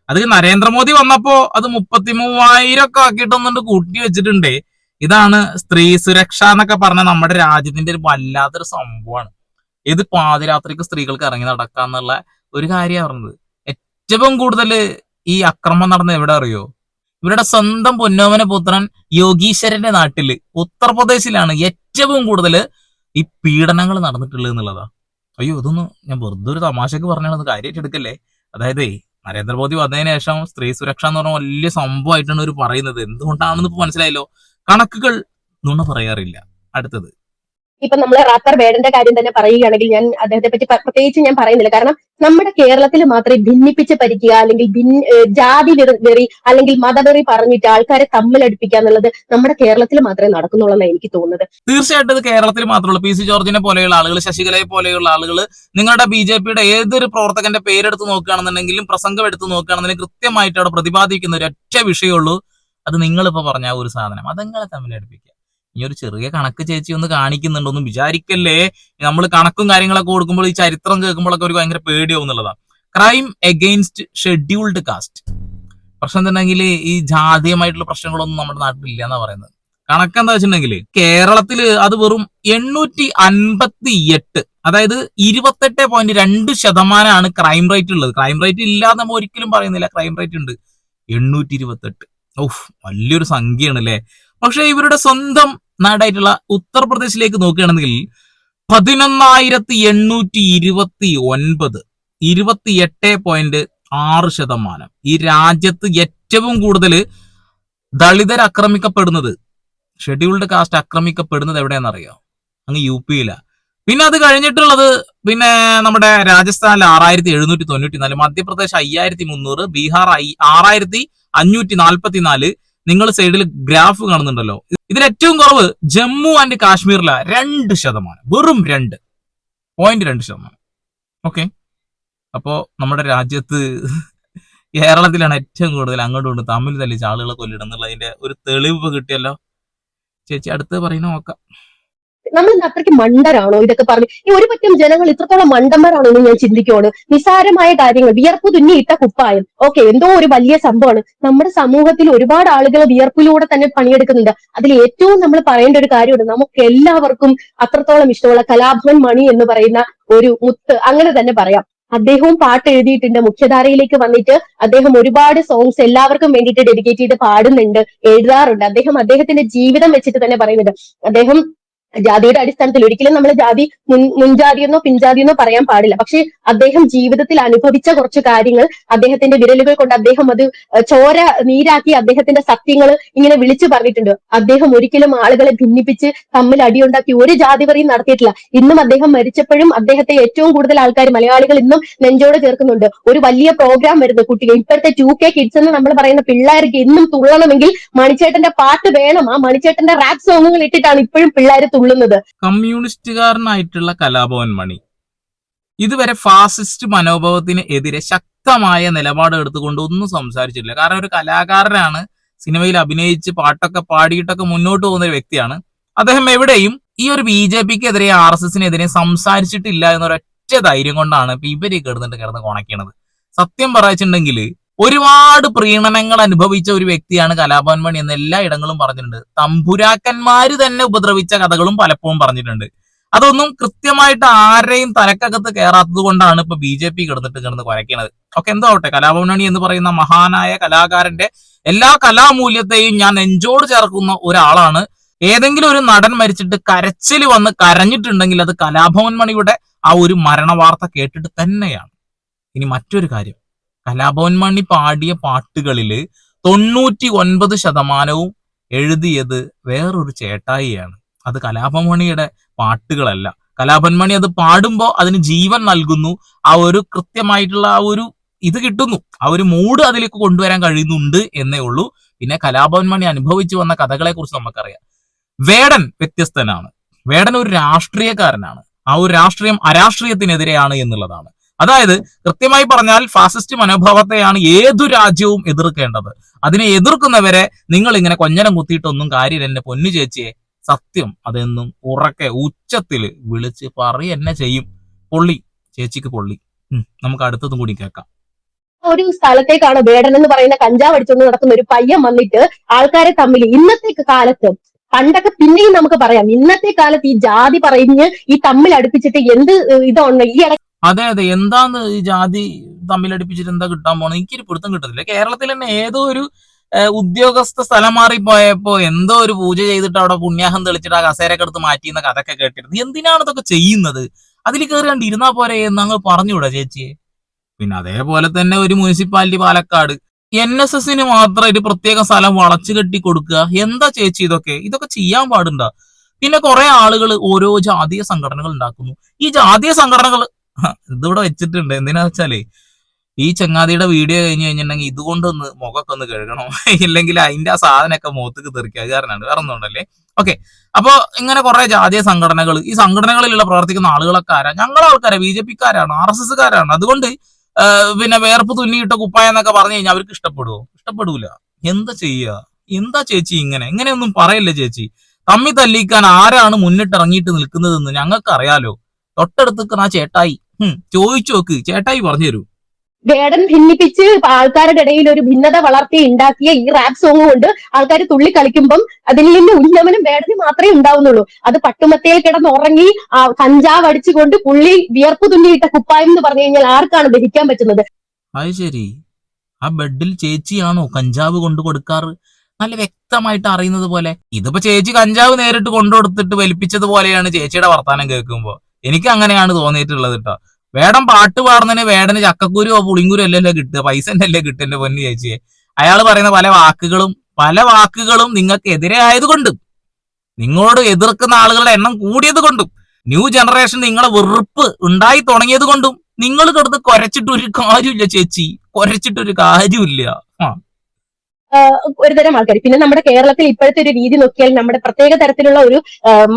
അത് നരേന്ദ്രമോദി വന്നപ്പോ അത് മുപ്പത്തി മൂവായിരം ഒക്കെ ആക്കിയിട്ടൊന്നുകൊണ്ട് കൂട്ടി വെച്ചിട്ടുണ്ട്. ഇതാണ് സ്ത്രീ സുരക്ഷ എന്നൊക്കെ പറഞ്ഞ നമ്മുടെ രാജ്യത്തിന്റെ ഒരു വല്ലാത്തൊരു സംഭവമാണ്. ഇത് പാതിരാത്രിക്ക് സ്ത്രീകൾക്ക് ഇറങ്ങി നടക്കാന്നുള്ള ഒരു കാര്യമാണ് പറഞ്ഞത്. ഏറ്റവും കൂടുതൽ ഈ അക്രമം നടന്ന എവിടെ അറിയോ? ഇവരുടെ സ്വന്തം പൊന്നോമന പുത്രൻ യോഗീശ്വരന്റെ നാട്ടിൽ ഉത്തർപ്രദേശിലാണ് ഏറ്റവും കൂടുതൽ ഈ പീഡനങ്ങൾ നടന്നിട്ടുള്ളത് എന്നുള്ളതാ. അയ്യോ ഇതൊന്നും ഞാൻ വെറുതെ ഒരു തമാശക്ക് പറഞ്ഞാണ് കാര്യമായിട്ട് എടുക്കല്ലേ? അതായത് നരേന്ദ്രമോദി വന്നതിന് ശേഷം സ്ത്രീ സുരക്ഷ എന്ന് പറഞ്ഞ വലിയ സംഭവമായിട്ടാണ് അവർ പറയുന്നത്. എന്തുകൊണ്ടാണെന്ന് ഇപ്പൊ മനസ്സിലായല്ലോ? കണക്കുകൾ നുണ പറയാറില്ല. അടുത്തത് ഇപ്പൊ നമ്മൾ റാപ്പർ വേടന്റെ കാര്യം തന്നെ പറയുകയാണെങ്കിൽ ഞാൻ അദ്ദേഹത്തെ പറ്റി പ്രത്യേകിച്ച് ഞാൻ പറയുന്നില്ല. കാരണം നമ്മുടെ കേരളത്തിൽ മാത്രമേ ഭിന്നിപ്പിച്ച് പരിക്കുക അല്ലെങ്കിൽ ജാതി വെറി- അല്ലെങ്കിൽ മതവെറി പറഞ്ഞിട്ട് ആൾക്കാരെ തമ്മിലടുപ്പിക്കുക എന്നുള്ളത് നമ്മുടെ കേരളത്തിൽ മാത്രമേ നടക്കുന്നുള്ളൂ എന്നാണ് എനിക്ക് തോന്നുന്നത്. തീർച്ചയായിട്ടും കേരളത്തിൽ മാത്രമല്ല പി സി ജോർജിനെ പോലെയുള്ള ആളുകൾ ശശികലയെ പോലെയുള്ള ആളുകൾ നിങ്ങളുടെ ബി ജെ പിയുടെ ഏതൊരു പ്രവർത്തകന്റെ പേരെടുത്ത് നോക്കുകയാണെന്നുണ്ടെങ്കിലും പ്രസംഗം എടുത്ത് നോക്കുകയാണെന്നുണ്ടെങ്കിൽ കൃത്യമായിട്ട് അവിടെ പ്രതിപാദിക്കുന്ന ഒരു ഒറ്റ വിഷയമുള്ളൂ അത് നിങ്ങളിപ്പോ പറഞ്ഞ ഒരു സാധനം. അതങ്ങളെ തമ്മിൽ അടുപ്പിക്കുക ഈ ഒരു ചെറിയ കണക്ക് ചേച്ചി ഒന്ന് കാണിക്കുന്നുണ്ടോ. ഒന്നും വിചാരിക്കല്ലേ? നമ്മൾ കണക്കും കാര്യങ്ങളൊക്കെ കൊടുക്കുമ്പോൾ ഈ ചരിത്രം കേൾക്കുമ്പോഴൊക്കെ ഒരു ഭയങ്കര പേടിയാവും എന്നുള്ളതാണ് ക്രൈം എഗെയിൻസ്റ്റ് ഷെഡ്യൂൾഡ് കാസ്റ്റ് പ്രശ്നം എന്തുണ്ടെങ്കിൽ ഈ ജാതീയമായിട്ടുള്ള പ്രശ്നങ്ങളൊന്നും നമ്മുടെ നാട്ടിലില്ല എന്നാ പറയുന്നത്. കണക്ക് എന്താ വെച്ചിട്ടുണ്ടെങ്കിൽ കേരളത്തിൽ അത് വെറും എണ്ണൂറ്റി അൻപത്തി എട്ട് അതായത് ഇരുപത്തെട്ട് പോയിന്റ് രണ്ട് ശതമാനമാണ് ക്രൈം റേറ്റ് ഉള്ളത്. ക്രൈം റേറ്റ് ഇല്ല നമ്മൾ ഒരിക്കലും പറയുന്നില്ല. ക്രൈം റേറ്റ് ഉണ്ട് എണ്ണൂറ്റി ഇരുപത്തെട്ട് ഓഹ് വലിയൊരു സംഖ്യയാണ് അല്ലേ പക്ഷെ ഇവരുടെ സ്വന്തം നാടായിട്ടുള്ള ഉത്തർപ്രദേശിലേക്ക് നോക്കുകയാണെങ്കിൽ പതിനൊന്നായിരത്തി എണ്ണൂറ്റി ഇരുപത്തി ഒൻപത് ഇരുപത്തി എട്ട് പോയിന്റ് ആറ് ശതമാനം. ഈ രാജ്യത്ത് ഏറ്റവും കൂടുതൽ ദളിതർ ആക്രമിക്കപ്പെടുന്നത് ഷെഡ്യൂൾഡ് കാസ്റ്റ് ആക്രമിക്കപ്പെടുന്നത് എവിടെയാണെന്നറിയോ? അങ്ങ് യു പിയിലാണ് പിന്നെ അത് കഴിഞ്ഞിട്ടുള്ളത് പിന്നെ നമ്മുടെ രാജസ്ഥാനിൽ ആറായിരത്തി എഴുന്നൂറ്റി തൊണ്ണൂറ്റി നാല് മധ്യപ്രദേശ് അയ്യായിരത്തി മുന്നൂറ് ബീഹാർ ഐ ആറായിരത്തി അഞ്ഞൂറ്റി നാൽപ്പത്തി നാല് നിങ്ങൾ സൈഡിൽ ഗ്രാഫ് കാണുന്നുണ്ടല്ലോ. ഇതിൽ ഏറ്റവും കുറവ് ജമ്മു ആൻഡ് കാശ്മീരില രണ്ട് ശതമാനം. വെറും രണ്ട്. പോയിന്റ് രണ്ട് ശതമാനം. ഓക്കെ അപ്പോ നമ്മുടെ രാജ്യത്ത് കേരളത്തിലാണ് ഏറ്റവും കൂടുതൽ അങ്ങോട്ടും ഇങ്ങോട്ടും തമ്മിൽ തല്ലിച്ച് ആളുകളെ കൊല്ലിടുന്നുള്ളതിന്റെ ഒരു തെളിവ് കിട്ടിയല്ലോ. ചേച്ചി അടുത്ത് പറയുന്ന നോക്കാം. നമ്മൾ അത്രയ്ക്ക് മണ്ടരാണോ? ഇതൊക്കെ പറഞ്ഞു ഈ ഒരു പറ്റം ജനങ്ങൾ ഇത്രത്തോളം മണ്ടന്മാരാണോ എന്ന് ഞാൻ ചിന്തിക്കുവാണ്. നിസാരമായ കാര്യങ്ങൾ വിയർപ്പ് തുന്നി ഇട്ട കുപ്പായം. ഓക്കെ എന്തോ ഒരു വലിയ സംഭവമാണ്. നമ്മുടെ സമൂഹത്തിൽ ഒരുപാട് ആളുകൾ വിയർപ്പിലൂടെ തന്നെ പണിയെടുക്കുന്നുണ്ട്. അതിൽ ഏറ്റവും നമ്മൾ പറയേണ്ട ഒരു കാര്യമുണ്ട്. നമുക്ക് എല്ലാവർക്കും അത്രത്തോളം ഇഷ്ടമുള്ള കലാഭവൻ മണി എന്ന് പറയുന്ന ഒരു മുത്ത് അങ്ങനെ തന്നെ പറയാം. അദ്ദേഹവും പാട്ട് എഴുതിയിട്ടുണ്ട്. മുഖ്യധാരയിലേക്ക് വന്നിട്ട് അദ്ദേഹം ഒരുപാട് സോങ്സ് എല്ലാവർക്കും വേണ്ടിയിട്ട് ഡെഡിക്കേറ്റ് ചെയ്ത് പാടുന്നുണ്ട് എഴുതാറുണ്ട്. അദ്ദേഹം അദ്ദേഹത്തിന്റെ ജീവിതം വെച്ചിട്ട് തന്നെ പറയുന്നുണ്ട്. അദ്ദേഹം ജാതിയുടെ അടിസ്ഥാനത്തിൽ ഒരിക്കലും നമ്മൾ ജാതി മുൻ മുൻജാതിയെന്നോ പിൻജാതിയെന്നോ പറയാൻ പാടില്ല. പക്ഷെ അദ്ദേഹം ജീവിതത്തിൽ അനുഭവിച്ച കുറച്ച് കാര്യങ്ങൾ അദ്ദേഹത്തിന്റെ വിരലുകൾ കൊണ്ട് അദ്ദേഹം അത് ചോര നീരാക്കി അദ്ദേഹത്തിന്റെ സത്യങ്ങൾ ഇങ്ങനെ വിളിച്ചു പറഞ്ഞിട്ടുണ്ട്. അദ്ദേഹം ഒരിക്കലും ആളുകളെ ഭിന്നിപ്പിച്ച് തമ്മിൽ അടിയുണ്ടാക്കി ഒരു ജാതി പറയും നടത്തിയിട്ടില്ല. ഇന്നും അദ്ദേഹം മരിച്ചപ്പോഴും അദ്ദേഹത്തെ ഏറ്റവും കൂടുതൽ ആൾക്കാർ മലയാളികൾ ഇന്നും നെഞ്ചോട് ചേർക്കുന്നുണ്ട്. ഒരു വലിയ പ്രോഗ്രാം വരുന്നു കുട്ടികൾ ഇപ്പോഴത്തെ ടു കെ കിഡ്സ് എന്ന് നമ്മൾ പറയുന്ന പിള്ളേർക്ക് ഇന്നും തുള്ളണമെങ്കിൽ മണിച്ചേട്ടന്റെ പാട്ട് വേണം. ആ മണിച്ചേട്ടന്റെ റാപ്പ് സോങ്ങുകൾ ഇട്ടിട്ടാണ് ഇപ്പോഴും പിള്ളേർ തുള്ളുന്നത് കമ്മ്യൂണിസ്റ്റുകാരനായിട്ടുള്ള കലാഭവൻ മണി. ഇതുവരെ ഫാസിസ്റ്റ് മനോഭാവത്തിന് എതിരെ ശക്തമായ നിലപാട് എടുത്തുകൊണ്ട് ഒന്നും സംസാരിച്ചിട്ടില്ല. കാരണം ഒരു കലാകാരനാണ് സിനിമയിൽ അഭിനയിച്ച് പാട്ടൊക്കെ പാടിയിട്ടൊക്കെ മുന്നോട്ട് പോകുന്ന ഒരു വ്യക്തിയാണ്. അദ്ദേഹം എവിടെയും ഈ ഒരു ബി ജെ പിക്ക് എതിരെ ആർ എസ് എസിനെതിരെ സംസാരിച്ചിട്ടില്ല എന്നൊരൊറ്റ ധൈര്യം കൊണ്ടാണ് ഇപ്പൊ ഇവർ കിടന്നിട്ട് കിടന്ന് കൊണക്കണത്. സത്യം പറയിച്ചിട്ടുണ്ടെങ്കിൽ ഒരുപാട് പ്രീണനങ്ങൾ അനുഭവിച്ച ഒരു വ്യക്തിയാണ് കലാഭവൻ മണി എന്ന് എല്ലാ ഇടങ്ങളും പറഞ്ഞിട്ടുണ്ട്. തമ്പുരാക്കന്മാര് തന്നെ ഉപദ്രവിച്ച കഥകളും പലപ്പോഴും പറഞ്ഞിട്ടുണ്ട്. അതൊന്നും കൃത്യമായിട്ട് ആരെയും തലക്കകത്ത് കയറാത്തത് കൊണ്ടാണ് ഇപ്പൊ ബി ജെ പി കിടന്നിട്ട് കിടന്ന് കുരയ്ക്കണത്. ഒക്കെ എന്തോ ആവട്ടെ കലാഭവൻ മണി എന്ന് പറയുന്ന മഹാനായ കലാകാരന്റെ എല്ലാ കലാമൂല്യത്തെയും ഞാൻ നെഞ്ചോട് ചേർക്കുന്ന ഒരാളാണ്. ഏതെങ്കിലും ഒരു നടൻ മരിച്ചിട്ട് കരച്ചിൽ വന്ന് കരഞ്ഞിട്ടുണ്ടെങ്കിൽ അത് കലാഭവൻ മണിയുടെ ആ ഒരു മരണ വാർത്ത കേട്ടിട്ട് തന്നെയാണ്. ഇനി മറ്റൊരു കാര്യം. കലാഭവൻ മണി പാടിയ പാട്ടുകളിൽ തൊണ്ണൂറ്റി ഒൻപത് ശതമാനവും എഴുതിയത് വേറൊരു ചേട്ടായിയാണ്. അത് കലാഭവൻ മണിയുടെ പാട്ടുകളല്ല. കലാഭൻ മണി അത് പാടുമ്പോൾ അതിന് ജീവൻ നൽകുന്നു. ആ ഒരു കൃത്യമായിട്ടുള്ള ആ ഒരു ഇത് കിട്ടുന്നു. ആ ഒരു മൂഡ് അതിലേക്ക് കൊണ്ടുവരാൻ കഴിയുന്നുണ്ട് എന്നേ ഉള്ളൂ. പിന്നെ കലാഭവൻ മണി അനുഭവിച്ചു വന്ന കഥകളെ കുറിച്ച് നമുക്കറിയാം. വേടൻ വ്യത്യസ്തനാണ്. വേടൻ ഒരു രാഷ്ട്രീയക്കാരനാണ്. ആ ഒരു രാഷ്ട്രീയം അരാഷ്ട്രീയത്തിനെതിരെയാണ് എന്നുള്ളതാണ്. അതായത് കൃത്യമായി പറഞ്ഞാൽ ഫാസിസ്റ്റ് മനോഭാവത്തെയാണ് ഏതു രാജ്യവും എതിർക്കേണ്ടത്. അതിനെ എതിർക്കുന്നവരെ നിങ്ങൾ ഇങ്ങനെ കൊഞ്ഞനം കുത്തിയിട്ടൊന്നും കാര്യം എന്നെ പൊന്നു ചേച്ചിയെ സത്യം അതെന്നും ഉറക്കെ ഉച്ചത്തിൽ വിളിച്ച് പറയ എന്നെ ചെയ്യും. പൊള്ളി ചേച്ചിക്ക് പൊള്ളി. നമുക്ക് അടുത്തതും കൂടി കേൾക്കാം. ഒരു സ്ഥലത്തേക്കാണ് വേടൻ എന്ന് പറയുന്ന കഞ്ചാവ് അടിച്ചുകൊണ്ട് നടക്കുന്ന ഒരു പയ്യൻ വന്നിട്ട് ആൾക്കാരെ തമ്മിൽ ഇന്നത്തെ കാലത്ത് പണ്ടൊക്കെ പിന്നെയും നമുക്ക് പറയാം. ഇന്നത്തെ കാലത്ത് ഈ ജാതി പറഞ്ഞ് ഈ തമ്മിൽ അടുപ്പിച്ചിട്ട് എന്ത് ഇതാണ് ഈ അതെ അതെ. എന്താന്ന് ഈ ജാതി തമ്മിലടിപ്പിച്ചിട്ട് എന്താ കിട്ടാൻ പോണത് എനിക്കൊരു പിടുത്തം കിട്ടുന്നില്ല കേരളത്തിൽ തന്നെ ഏതോ ഒരു ഉദ്യോഗസ്ഥ സ്ഥലം മാറിപ്പോയപ്പോ എന്തോ ഒരു പൂജ ചെയ്തിട്ട് അവിടെ പുണ്യാഹം തെളിച്ചിട്ട് ആ കസേരയൊക്കെ എടുത്ത് മാറ്റിയെന്ന കഥയൊക്കെ കേട്ടിരുന്നു. എന്തിനാണ് ഇതൊക്കെ ചെയ്യുന്നത്? അതിൽ കയറി ഇരുന്നാ പോരെ എന്ന് അങ്ങ് പറഞ്ഞുകൂടാ ചേച്ചിയെ. പിന്നെ അതേപോലെ തന്നെ ഒരു മുനിസിപ്പാലിറ്റി പാലക്കാട്. എൻ എസ് എസിന് മാത്രം ഒരു പ്രത്യേക സ്ഥലം വളച്ചു കെട്ടി കൊടുക്കുക. എന്താ ചേച്ചി ഇതൊക്കെ? ഇതൊക്കെ ചെയ്യാൻ പാടുണ്ടോ? പിന്നെ കുറെ ആളുകൾ ഓരോ ജാതീയ സംഘടനകൾ ഉണ്ടാക്കുന്നു. ഈ ജാതീയ സംഘടനകൾ ഇതിവിടെ വെച്ചിട്ടുണ്ട്. എന്തിനാ വെച്ചാലേ ഈ ചങ്ങാതിയുടെ വീഡിയോ കഴിഞ്ഞ് കഴിഞ്ഞിട്ടുണ്ടെങ്കിൽ ഇതുകൊണ്ടൊന്ന് മുഖമൊക്കെ ഒന്ന് കഴുകണം. <laughs> ഇല്ലെങ്കിൽ അതിന്റെ ആ സാധനമൊക്കെ മുഖത്തേക്ക് തെറിക്കുക കാരണമാണ്. വേറെ ഒന്നുണ്ടല്ലേ ഓക്കെ അപ്പൊ ഇങ്ങനെ കുറെ ജാതീയ സംഘടനകൾ ഈ സംഘടനകളിലുള്ള പ്രവർത്തിക്കുന്ന ആളുകളൊക്കെ ആരാ? ഞങ്ങളെ ആൾക്കാരെ. ബി ജെ പിക്കാരാണ്. ആർ എസ് എസ്കാരാണ് അതുകൊണ്ട് പിന്നെ വേർപ്പ് തുന്നിയിട്ട കുപ്പായം എന്നൊക്കെ പറഞ്ഞു കഴിഞ്ഞാൽ അവർക്ക് ഇഷ്ടപ്പെടുവോ? ഇഷ്ടപ്പെടൂല. എന്താ ചെയ്യുക എന്താ ചേച്ചി ഇങ്ങനെ? ഇങ്ങനെയൊന്നും പറയല്ലേ ചേച്ചി. തമ്മി തല്ലിക്കാൻ ആരാണ് മുന്നിട്ടിറങ്ങിയിട്ട് നിൽക്കുന്നതെന്ന് ഞങ്ങൾക്ക് അറിയാലോ തൊട്ടടുത്ത് ആ ചേട്ടായി. ചോദിച്ചു നോക്ക് ചേട്ടായി പറഞ്ഞു തരൂ വേടൻ ഭിന്നിപ്പിച്ച് ആൾക്കാരുടെ ഇടയിൽ ഒരു ഭിന്നത വളർത്തി ഉണ്ടാക്കിയ ഈ റാപ്പ് സോങ് കൊണ്ട് ആൾക്കാർ തുള്ളി കളിക്കുമ്പം അതിൽ നിന്ന് ഉന്നമനം വേടന് മാത്രമേ ഉണ്ടാവുന്നുള്ളൂ. അത് പട്ടുമത്തയിൽ കിടന്ന് ഉറങ്ങി ആ കഞ്ചാവ് അടിച്ചുകൊണ്ട് പുള്ളി വിയർപ്പ് തുന്നിയിട്ട കുപ്പായം എന്ന് പറഞ്ഞു കഴിഞ്ഞാൽ ആർക്കാണ് ദഹിക്കാൻ പറ്റുന്നത്? അത് ശരി. ആ ബെഡിൽ ചേച്ചിയാണോ കഞ്ചാവ് കൊണ്ടു കൊടുക്കാറ്? നല്ല വ്യക്തമായിട്ട് അറിയുന്നത് പോലെ. ഇതിപ്പോ ചേച്ചി കഞ്ചാവ് നേരിട്ട് കൊണ്ടുകൊടുത്തിട്ട് വലിപ്പിച്ചത് പോലെയാണ് ചേച്ചിയുടെ വർത്താനം കേൾക്കുമ്പോ. എനിക്ക് അങ്ങനെയാണ് തോന്നിയിട്ടുള്ളത് കേട്ടോ വേടം പാട്ട് പാടുന്നതിന് വേടന് ചക്കക്കുരുവോ പുളിങ്കുരു അല്ലല്ലോ കിട്ടുക. പൈസ അല്ലേ കിട്ടുക എന്റെ പൊന്നു ചേച്ചിയെ. അയാൾ പറയുന്ന പല വാക്കുകളും പല വാക്കുകളും നിങ്ങൾക്ക് എതിരെ ആയതുകൊണ്ടും നിങ്ങളോട് എതിർക്കുന്ന ആളുകളുടെ എണ്ണം കൂടിയത് കൊണ്ടും ന്യൂ ജനറേഷൻ നിങ്ങളെ വെറുപ്പ് ഉണ്ടായി തുടങ്ങിയത് കൊണ്ടും നിങ്ങൾ കിടന്ന് കുരച്ചിട്ട് ഒരു കാര്യമില്ല ചേച്ചി. കുരച്ചിട്ട് ഒരു കാര്യമില്ല. ആ. ഒരുതരം ആൾക്കാർ പിന്നെ നമ്മുടെ കേരളത്തിൽ ഇപ്പോഴത്തെ ഒരു രീതി നോക്കിയാൽ നമ്മുടെ പ്രത്യേക തരത്തിലുള്ള ഒരു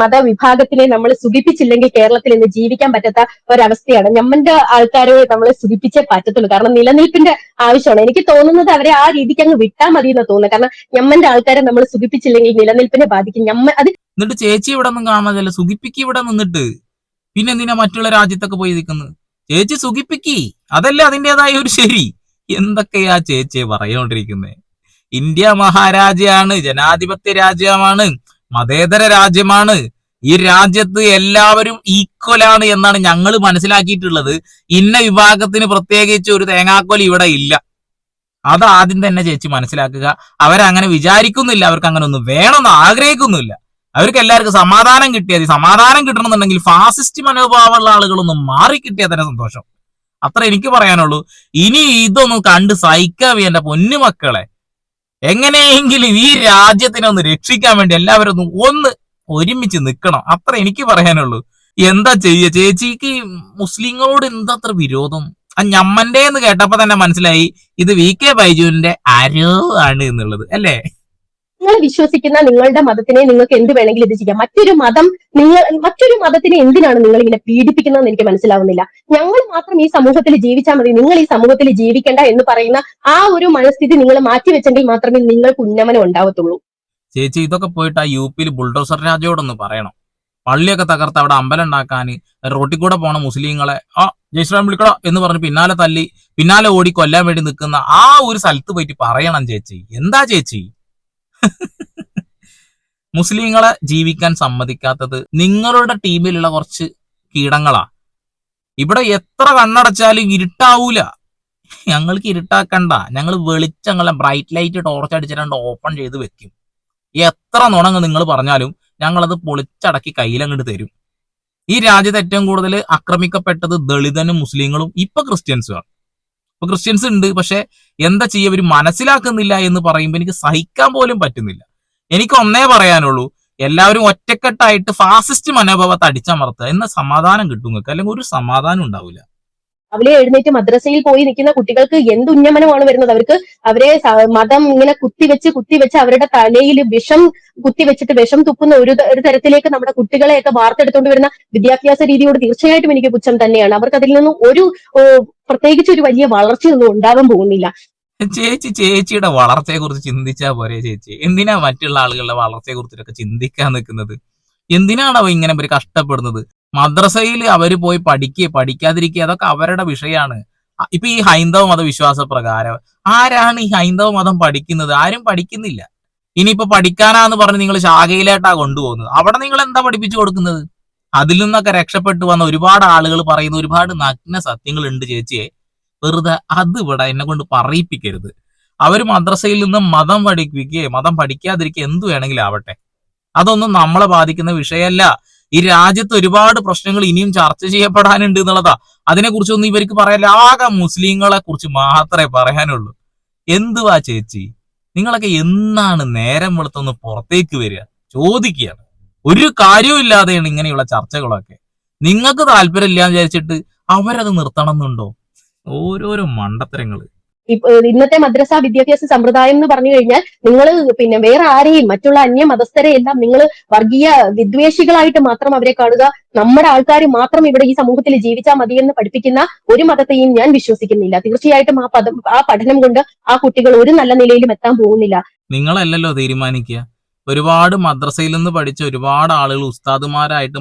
മതവിഭാഗത്തിനെ നമ്മൾ സുഖിപ്പിച്ചില്ലെങ്കിൽ കേരളത്തിൽ ഇന്ന് ജീവിക്കാൻ പറ്റാത്ത ഒരവസ്ഥയാണ്. നമ്മന്റെ ആൾക്കാരെ നമ്മൾ സുഖിപ്പിച്ചേ പറ്റത്തുള്ളൂ. കാരണം നിലനിൽപ്പിന്റെ ആവശ്യമാണ്. എനിക്ക് തോന്നുന്നത് അവരെ ആ രീതിക്ക് അങ്ങ് വിട്ടാൽ മതി എന്ന് തോന്നുന്നു കാരണം ഞമ്മന്റെ ആൾക്കാരെ നമ്മൾ സുഖിപ്പിച്ചില്ലെങ്കിൽ നിലനിൽപ്പിനെ ബാധിക്കും. ഞമ്മ അത് എന്നിട്ട് ചേച്ചി ഇവിടെ ഒന്നും കാണുന്നതല്ല. സുഖിപ്പിക്ക് ഇവിടെ നിന്നിട്ട്. പിന്നെ എന്തിനാ മറ്റുള്ള രാജ്യത്തൊക്കെ പോയി നിൽക്കുന്നത് ചേച്ചി സുഖിപ്പിക്കി. അതല്ലേ അതിന്റെതായ ഒരു ശരി. എന്തൊക്കെയാ ചേച്ചിയെ പറഞ്ഞുകൊണ്ടിരിക്കുന്നത് ഇന്ത്യ മഹാരാജ്യമാണ് ജനാധിപത്യ രാജ്യമാണ് മതേതര രാജ്യമാണ്. ഈ രാജ്യത്ത് എല്ലാവരും ഈക്വൽ ആണ് എന്നാണ് ഞങ്ങൾ മനസ്സിലാക്കിയിട്ടുള്ളത്. ഇന്ന വിഭാഗത്തിന് പ്രത്യേകിച്ച് ഒരു തേങ്ങാക്കോൽ ഇവിടെ ഇല്ല. അത് ആദ്യം തന്നെ ചേച്ചി മനസ്സിലാക്കുക. അവരങ്ങനെ വിചാരിക്കുന്നില്ല അവർക്ക് അങ്ങനെ ഒന്നും വേണമെന്ന് ആഗ്രഹിക്കുന്നില്ല. അവർക്ക് എല്ലാവർക്കും സമാധാനം കിട്ടിയത് സമാധാനം കിട്ടണമെന്നുണ്ടെങ്കിൽ ഫാസിസ്റ്റ് മനോഭാവമുള്ള ആളുകളൊന്നും മാറി കിട്ടിയാൽ തന്നെ സന്തോഷം. അത്ര എനിക്ക് പറയാനുള്ളൂ. ഇനി ഇതൊന്നും കണ്ട് സഹിക്കാവി എന്റെ പൊന്നു മക്കളെ എങ്ങനെയെങ്കിലും ഈ രാജ്യത്തിനെ ഒന്ന് രക്ഷിക്കാൻ വേണ്ടി എല്ലാവരും ഒന്ന് ഒന്ന് ഒരുമിച്ച് നിൽക്കണം. അത്ര എനിക്ക് പറയാനുള്ളൂ. എന്താ ചെയ്യ? ചേച്ചിക്ക് മുസ്ലിങ്ങളോട് എന്താ അത്ര വിരോധം? ആ ഞമ്മന്റെ എന്ന് കേട്ടപ്പോ തന്നെ മനസ്സിലായി ഇത് വി കെ ബൈജുവിന്റെ ആരോ ആണ് എന്നുള്ളത് അല്ലേ? നിങ്ങൾ വിശ്വസിക്കുന്ന നിങ്ങളുടെ മതത്തിനെ നിങ്ങൾക്ക് എന്ത് വേണമെങ്കിലും ഇത് ചെയ്യാം. മറ്റൊരു മതം നിങ്ങൾ മറ്റൊരു മതത്തിനെ എന്തിനാണ് നിങ്ങൾ ഇങ്ങനെ പീഡിപ്പിക്കുന്നതെന്ന് എനിക്ക് മനസ്സിലാവുന്നില്ല. ഞങ്ങൾ മാത്രം ഈ സമൂഹത്തിൽ ജീവിച്ചാൽ മതി. നിങ്ങൾ ഈ സമൂഹത്തിൽ ജീവിക്കേണ്ട എന്ന് പറയുന്ന ആ ഒരു മനസ്ഥിതി നിങ്ങൾ മാറ്റിവെച്ചെങ്കിൽ മാത്രമേ നിങ്ങൾക്ക് ഉന്നമനം ഉണ്ടാവത്തുള്ളൂ. ചേച്ചി ഇതൊക്കെ പോയിട്ട് ആ യു പിയിൽ ബുൾഡോസർ രാജയോടൊന്ന് പറയണം. പള്ളിയൊക്കെ തകർത്ത് അവിടെ അമ്പലം ഉണ്ടാക്കാൻ റോട്ടിൽ കൂടെ പോണ മുസ്ലിങ്ങളെ ആ ജയ്ശ്രാം വിളിക്കട എന്ന് പറഞ്ഞ് പിന്നാലെ തല്ലി പിന്നാലെ ഓടി കൊല്ലാൻ വേണ്ടി നിൽക്കുന്ന ആ ഒരു സ്ഥലത്ത് പോയിട്ട് പറയണം ചേച്ചി. എന്താ ചേച്ചി? <laughs> മുസ്ലിങ്ങളെ ജീവിക്കാൻ സമ്മതിക്കാത്തത് നിങ്ങളുടെ ടീമിലുള്ള കുറച്ച് കീടങ്ങളാ. ഇവിടെ എത്ര കണ്ണടച്ചാലും ഇരുട്ടാവൂല. ഞങ്ങൾക്ക് ഇരുട്ടാക്കണ്ട. ഞങ്ങൾ വെളിച്ചങ്ങളെ ബ്രൈറ്റ് ലൈറ്റ് ടോർച്ച് അടിച്ചിട്ട് ഓപ്പൺ ചെയ്ത് വെക്കും. എത്ര നുണങ്ങ് നിങ്ങൾ പറഞ്ഞാലും ഞങ്ങളത് പൊളിച്ചടക്കി കയ്യിലങ്ങോട്ട് തരും. ഈ രാജ്യത്ത് ഏറ്റവും കൂടുതൽ ആക്രമിക്കപ്പെട്ടത് ദളിതനും മുസ്ലിങ്ങളും ഇപ്പൊ ക്രിസ്ത്യൻസുമാണ്. ഇപ്പൊ ക്രിസ്ത്യൻസ് ഉണ്ട് പക്ഷെ എന്താ ചെയ്യുക ഇവർ മനസ്സിലാക്കുന്നില്ല എന്ന് പറയുമ്പോൾ എനിക്ക് സഹിക്കാൻ പോലും പറ്റുന്നില്ല. എനിക്ക് ഒന്നേ പറയാനുള്ളൂ എല്ലാവരും ഒറ്റക്കെട്ടായിട്ട് ഫാസിസ്റ്റ് മനോഭാവത്തെ അടിച്ചമർത്തുക എന്ന സമാധാനം കിട്ടും നിങ്ങൾക്ക്. അല്ലെങ്കിൽ ഒരു സമാധാനം ഉണ്ടാവില്ല. രാവിലെ എഴുന്നേറ്റ് മദ്രസയിൽ പോയി നിൽക്കുന്ന കുട്ടികൾക്ക് എന്ത് ഉന്നമനമാണ് വരുന്നത്? അവർക്ക് അവരെ മതം ഇങ്ങനെ കുത്തിവെച്ച് കുത്തിവെച്ച് അവരുടെ തലയിൽ വിഷം കുത്തിവെച്ചിട്ട് വിഷം തുപ്പുന്ന ഒരു ഒരു തരത്തിലേക്ക് നമ്മുടെ കുട്ടികളെയൊക്കെ വാർത്തെടുത്തുകൊണ്ട് വരുന്ന വിദ്യാഭ്യാസ രീതിയോട് തീർച്ചയായിട്ടും എനിക്ക് പുച്ഛം തന്നെയാണ്. അവർക്ക് അതിൽ നിന്നും ഒരു പ്രത്യേകിച്ച് ഒരു വലിയ വളർച്ചയൊന്നും ഉണ്ടാവാൻ പോകുന്നില്ല. ചേച്ചി ചേച്ചിയുടെ വളർച്ചയെ കുറിച്ച് ചിന്തിച്ചാ പോരെ ചേച്ചി? എന്തിനാ മറ്റുള്ള ആളുകളുടെ വളർച്ചയെ കുറിച്ചിട്ടൊക്കെ ചിന്തിക്കാൻ നിൽക്കുന്നത്? എന്തിനാണ് അവ ഇങ്ങനെ ഒരു കഷ്ടപ്പെടുന്നത്? മദ്രസയിൽ അവർ പോയി പഠിക്കുക പഠിക്കാതിരിക്കുക അതൊക്കെ അവരുടെ വിഷയമാണ് ഇപ്പൊ ഈ ഹൈന്ദവ മതവിശ്വാസ പ്രകാരം ആരാണ് ഈ ഹൈന്ദവ മതം പഠിക്കുന്നത്? ആരും പഠിക്കുന്നില്ല. ഇനിയിപ്പോ പഠിക്കാനാന്ന് പറഞ്ഞ് നിങ്ങൾ ശാഖയിലേട്ടാ കൊണ്ടുപോകുന്നത്. അവിടെ നിങ്ങൾ എന്താ പഠിപ്പിച്ചു കൊടുക്കുന്നത്? അതിൽ നിന്നൊക്കെ രക്ഷപ്പെട്ടു വന്ന ഒരുപാട് ആളുകൾ പറയുന്ന ഒരുപാട് നഗ്ന സത്യങ്ങൾ ഉണ്ട് ചേച്ചിയെ. വെറുതെ അത് ഇവിടെ എന്നെ കൊണ്ട് പറയിപ്പിക്കരുത്. അവർ മദ്രസയിൽ നിന്ന് മതം പഠിപ്പിക്കുകയെ മതം പഠിക്കാതിരിക്കുക എന്തു വേണമെങ്കിലും ആവട്ടെ. അതൊന്നും നമ്മളെ ബാധിക്കുന്ന വിഷയമല്ല ഈ രാജ്യത്ത് ഒരുപാട് പ്രശ്നങ്ങൾ ഇനിയും ചർച്ച ചെയ്യപ്പെടാനുണ്ട് എന്നുള്ളതാ. അതിനെക്കുറിച്ചൊന്നും ഇവർക്ക് പറയാല്ല ആകെ മുസ്ലിങ്ങളെ കുറിച്ച് മാത്രമേ പറയാനുള്ളൂ. എന്തുവാ ചേച്ചി? നിങ്ങളൊക്കെ എന്നാണ് നേരം വെളുത്തൊന്ന് പുറത്തേക്ക് വരിക? ചോദിക്കുകയാണ്. ഒരു കാര്യവും ഇല്ലാതെയാണ് ഇങ്ങനെയുള്ള ചർച്ചകളൊക്കെ. നിങ്ങൾക്ക് താല്പര്യമില്ല എന്ന് വിചാരിച്ചിട്ട് അവരത് നിർത്തണം എന്നുണ്ടോ? ഓരോരോ മണ്ടത്തരങ്ങൾ. ഇന്നത്തെ മദ്രസ വിദ്യാഭ്യാസ സമ്പ്രദായം എന്ന് പറഞ്ഞു കഴിഞ്ഞാൽ നിങ്ങൾ പിന്നെ വേറെ ആരെയും മറ്റുള്ള അന്യ മതസ്ഥരെ എല്ലാം നിങ്ങൾ വർഗീയ വിദ്വേഷികളായിട്ട് മാത്രം അവരെ കാണുക. നമ്മുടെ ആൾക്കാർ മാത്രം ഇവിടെ ഈ സമൂഹത്തിൽ ജീവിച്ചാൽ മതി എന്ന് പഠിപ്പിക്കുന്ന ഒരു മതത്തെയും ഞാൻ വിശ്വസിക്കുന്നില്ല. തീർച്ചയായിട്ടും ആ പദം ആ പഠനം കൊണ്ട് ആ കുട്ടികൾ ഒരു നല്ല നിലയിലും എത്താൻ പോകുന്നില്ല. നിങ്ങളല്ലല്ലോ തീരുമാനിക്കുക. ഒരുപാട് മദ്രസയിൽ നിന്ന് പഠിച്ച ഒരുപാട് ആളുകൾ ഉസ്താദുമാരായിട്ട്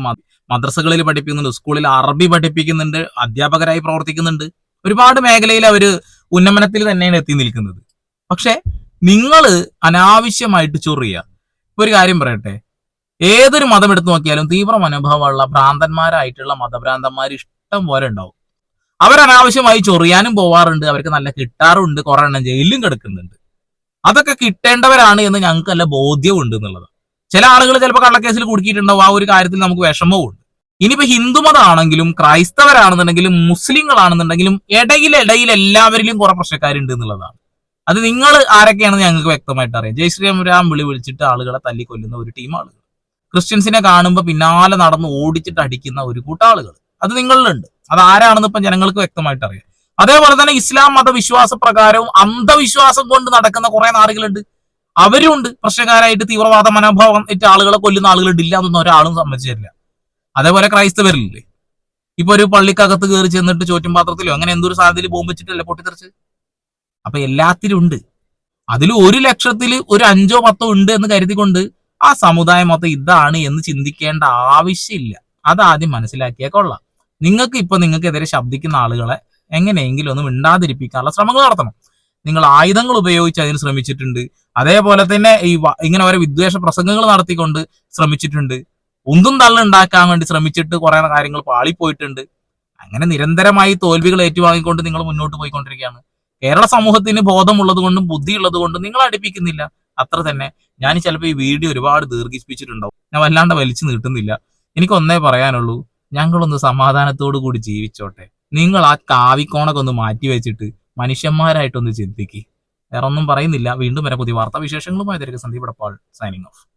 മദ്രസകളിൽ പഠിപ്പിക്കുന്നുണ്ട് സ്കൂളിൽ അറബി പഠിപ്പിക്കുന്നുണ്ട് അധ്യാപകരായി പ്രവർത്തിക്കുന്നുണ്ട്. ഒരുപാട് മേഖലയിൽ അവർ ഉന്നമനത്തിൽ തന്നെയാണ് എത്തി നിൽക്കുന്നത്. പക്ഷെ നിങ്ങൾ അനാവശ്യമായിട്ട് ചൊറിയ ഇപ്പൊ ഒരു കാര്യം പറയട്ടെ. ഏതൊരു മതം എടുത്തു നോക്കിയാലും തീവ്ര മനോഭാവമുള്ള ഭ്രാന്തന്മാരായിട്ടുള്ള മതഭ്രാന്തന്മാർ ഇഷ്ടം പോലെ ഉണ്ടാവും. അവരനാവശ്യമായി ചൊറിയാനും പോവാറുണ്ട് അവർക്ക് നല്ല കിട്ടാറുണ്ട് കുറെ എണ്ണം ജയിലിലും കിടക്കുന്നുണ്ട്. അതൊക്കെ കിട്ടേണ്ടവരാണ് എന്ന് ഞങ്ങൾക്ക് നല്ല ബോധ്യമുണ്ട് എന്നുള്ളത് ചില ആളുകൾ ചിലപ്പോൾ കള്ളക്കേസിൽ കുടുക്കിയിട്ടുണ്ടാവും ആ ഒരു കാര്യത്തിൽ നമുക്ക് വിഷമവും ഇനിയിപ്പോ ഹിന്ദുമതമാണെങ്കിലും ക്രൈസ്തവരാണെന്നുണ്ടെങ്കിലും മുസ്ലിങ്ങളാണെന്നുണ്ടെങ്കിലും ഇടയിൽ ഇടയിൽ എല്ലാവരിലും കുറെ പ്രശ്നക്കാരുണ്ട് എന്നുള്ളതാണ്. അത് നിങ്ങൾ ആരൊക്കെയാണെന്ന് ഞങ്ങൾക്ക് വ്യക്തമായിട്ട് അറിയാം. ജയ് ശ്രീരാം വിളി വിളിച്ചിട്ട് ആളുകളെ തല്ലിക്കൊല്ലുന്ന ഒരു ടീം ആളുകൾ. ക്രിസ്ത്യൻസിനെ കാണുമ്പോൾ പിന്നാലെ നടന്ന് ഓടിച്ചിട്ട് അടിക്കുന്ന ഒരു കൂട്ടം ആളുകൾ. അത് നിങ്ങളിലുണ്ട്. അത് ആരാണെന്ന് ഇപ്പം ജനങ്ങൾക്ക് വ്യക്തമായിട്ട് അറിയാം. അതേപോലെ തന്നെ ഇസ്ലാം മതവിശ്വാസ പ്രകാരവും അന്ധവിശ്വാസം കൊണ്ട് നടക്കുന്ന കുറെ നാടുകളുണ്ട്. അവരുണ്ട്. പ്രശ്നക്കാരായിട്ട് തീവ്രവാദ മനോഭാവം ഏറ്റ ആളുകളെ കൊല്ലുന്ന ആളുകളുണ്ട്. ഇല്ല എന്നൊന്നും ഒരാളും സമ്മതിച്ചു തരില്ല അതേപോലെ ക്രൈസ്തവരില്ലേ? ഇപ്പൊ ഒരു പള്ളിക്കകത്ത് കയറി ചെന്നിട്ട് ചോറ്റും പാത്രത്തിലോ അങ്ങനെ എന്തൊരു സാധ്യതയിൽ ബോംബ് വെച്ചിട്ടല്ലേ പൊട്ടിത്തെറിച്ച്? അപ്പൊ എല്ലാത്തിലും ഉണ്ട്. അതിൽ ഒരു ലക്ഷത്തിൽ ഒരു അഞ്ചോ പത്തോ ഉണ്ട് എന്ന് കരുതിക്കൊണ്ട് ആ സമുദായം മൊത്തം ഇതാണ് എന്ന് ചിന്തിക്കേണ്ട ആവശ്യമില്ല. അതാദ്യം മനസ്സിലാക്കിയ കൊള്ളാം. നിങ്ങൾക്ക് ഇപ്പൊ നിങ്ങൾക്കെതിരെ ശബ്ദിക്കുന്ന ആളുകളെ എങ്ങനെയെങ്കിലും ഒന്ന് മിണ്ടാതിരിപ്പിക്കാനുള്ള ശ്രമങ്ങൾ നടത്തണം. നിങ്ങൾ ആയുധങ്ങൾ ഉപയോഗിച്ച് അതിന് ശ്രമിച്ചിട്ടുണ്ട്. അതേപോലെ തന്നെ ഈ ഇങ്ങനെ ഓരോ വിദ്വേഷ പ്രസംഗങ്ങൾ നടത്തിക്കൊണ്ട് ശ്രമിച്ചിട്ടുണ്ട്. ഉന്തും തള്ളുണ്ടാക്കാൻ വേണ്ടി ശ്രമിച്ചിട്ട് കുറെ കാര്യങ്ങൾ പാളിപ്പോയിട്ടുണ്ട്. അങ്ങനെ നിരന്തരമായി തോൽവികൾ ഏറ്റുവാങ്ങിക്കൊണ്ട് നിങ്ങൾ മുന്നോട്ട് പോയിക്കൊണ്ടിരിക്കുകയാണ്. കേരള സമൂഹത്തിന് ബോധമുള്ളത് കൊണ്ടും ബുദ്ധി ഉള്ളത് കൊണ്ടും നിങ്ങൾ അടുപ്പിക്കുന്നില്ല. അത്ര തന്നെ. ഞാൻ ചിലപ്പോൾ ഈ വീഡിയോ ഒരുപാട് ദീർഘിപ്പിച്ചിട്ടുണ്ടാവും. ഞാൻ വല്ലാണ്ട് വലിച്ചു നീട്ടുന്നില്ല. എനിക്ക് ഒന്നേ പറയാനുള്ളൂ. ഞങ്ങളൊന്ന് സമാധാനത്തോടു കൂടി ജീവിച്ചോട്ടെ. നിങ്ങൾ ആ കാവിക്കോണൊക്കെ ഒന്ന് മാറ്റി വെച്ചിട്ട് മനുഷ്യന്മാരായിട്ടൊന്ന് ചിന്തിക്ക്. വേറെ ഒന്നും പറയുന്നില്ല. വീണ്ടും വരെ. പുതിയ വാർത്താ വിശേഷങ്ങളുമായി തിരക്ക് സന്ദീപ് എടപ്പാൾ സൈനിങ് ഓഫ്